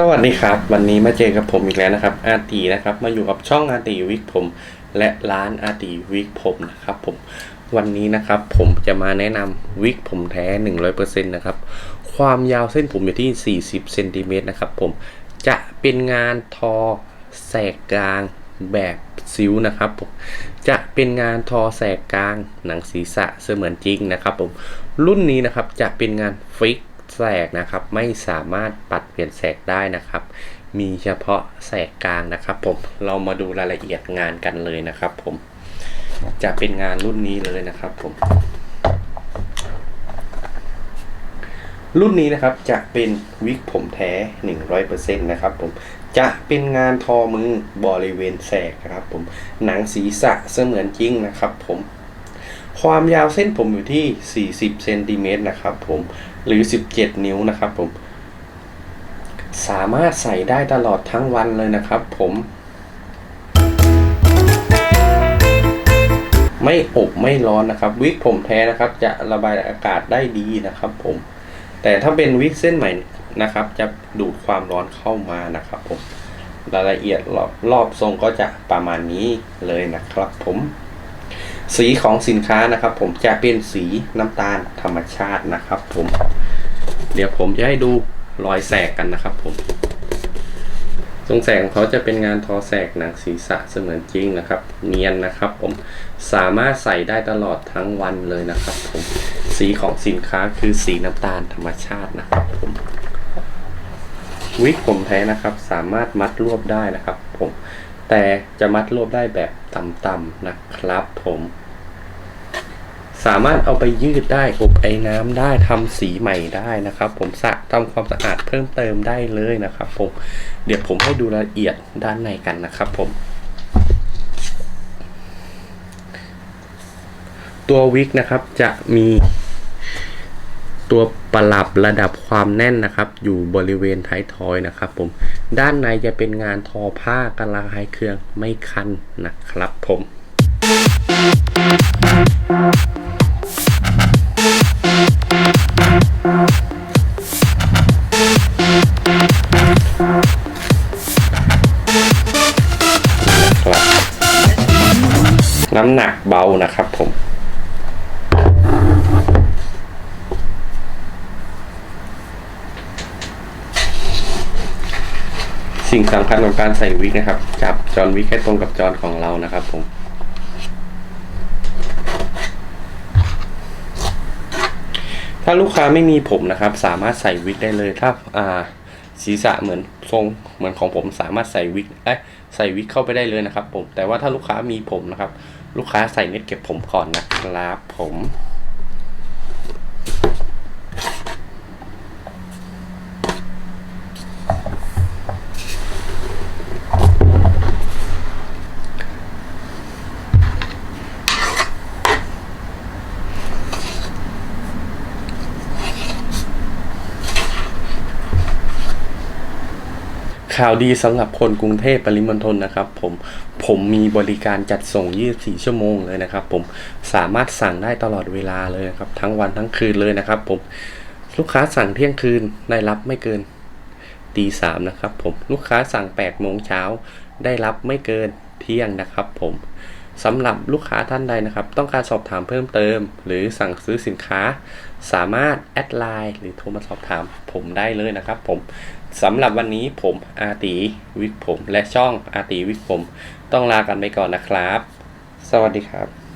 สวัสดีครับ วันนี้มาเจอกับผมอีกแล้วนะครับ อาตีนะครับ มาอยู่กับช่องอาตีวิกผม และร้านอาตีวิกผมนะครับผมวันนี้นะครับผมจะมาแนะนำวิกผมแท้ 100%นะครับ ความยาวเส้นผมอยู่ที่ 40เซนติเมตรนะครับผมจะเป็นงานทอแสกกลางแบบซิ้วนะครับผมจะเป็นงานทอแสกกลางหนังศีรษะเสมือนจริงนะครับผมรุ่นนี้นะครับจะเป็นงานฟิก แสกนะครับ ไม่สามารถปัดเปลี่ยนแสกได้นะครับ มีเฉพาะแสกกลางนะครับ ผมเรามาดูรายละเอียดงานกันเลยนะครับ ผมจะเป็นงานรุ่นนี้เลยนะครับ ผม รุ่นนี้นะครับจะเป็นวิกผมแท้ 100%นะครับ ผมจะเป็นงานทอมือบริเวณแสกนะครับ ผมหนังศีรษะเสมือนจริงนะครับ ผม ความยาวเส้นผมอยู่ที่ 40เซนติเมตรนะครับผมหรือ 17 นิ้วนะครับผม สามารถใส่ได้ตลอดทั้งวันเลยนะครับผมไม่อบไม่ร้อนนะครับ วิกผมแท้นะครับ จะระบายอากาศได้ดีนะครับ ผม แต่ถ้าเป็นวิกเส้นใหม่นะครับ จะดูดความร้อนเข้ามานะครับผมรายละเอียดรอบรอบทรงก็จะประมาณนี้เลยนะครับผม สีของสินค้านะครับ ผมจะเป็นสีน้ำตาลธรรมชาตินะครับ ผม เดี๋ยวผมจะให้ดูรอยแสกกันนะครับ ผมทรงแสกของเขาจะเป็นงานทอแสกหนังศีรษะเสมือนจริงนะครับ เนียนนะครับ ผมสามารถใส่ได้ตลอดทั้งวันเลยนะครับ ผมสีของสินค้าคือสีน้ำตาลธรรมชาตินะครับ ผมวิกผมแท้นะครับ สามารถมัดรวบได้นะครับ ผม แต่จะมัดรวบได้แบบต่ำๆนะครับผมสามารถเอาไปยืดได้อบไอ้น้ำได้ทำสีใหม่ได้นะครับ ผมสะทำความสะอาดเพิ่มเติมได้เลยนะครับผมเดี๋ยวผมให้ดูรายละเอียดด้านในกันนะครับผม ตัววิกนะครับจะมี ตัวปรับระดับความแน่นนะครับ อยู่บริเวณท้ายทอยนะครับผมด้านในจะเป็นงานทอผ้ากระลายเครื่องไม่คันนะครับผมน้ำหนักเบานะครับผม สิ่งสำคัญของการใส่วิกนะครับ จับจอนวิกให้ตรงกับจอนของเรานะครับผมถ้าลูกค้าไม่มีผมนะครับ สามารถใส่วิกได้เลย ถ้าอ่าศีรษะเหมือนทรงเหมือนของผมสามารถใส่วิกเอ้ใส่วิกเข้าไปได้เลยนะครับ ผมแต่ว่าถ้าลูกค้ามีผมนะครับ ลูกค้าใส่เน็ตเก็บผมก่อนนะครับผม ข่าวดีสำหรับคนกรุงเทพปริมณฑลนะครับ ผมผมมีบริการจัดส่ง 24 ชั่วโมงเลยนะครับ ผมสามารถสั่งได้ตลอดเวลาเลยครับ ทั้งวันทั้งคืนเลยนะครับ ผมลูกค้าสั่งเที่ยงคืนได้รับไม่เกินตีสามนะครับ ผมลูกค้าสั่ง8โมงเช้าได้รับไม่เกินเที่ยงนะครับ ผม สำหรับลูกค้าท่านใดนะครับ ต้องการสอบถามเพิ่มเติม หรือสั่งซื้อสินค้า สามารถแอดไลน์หรือโทรมาสอบถามผมได้เลยนะครับผมสำหรับวันนี้ผมอาตีวิกผม และช่องอาตีวิกผม ต้องลากันไปก่อนนะครับ สวัสดีครับ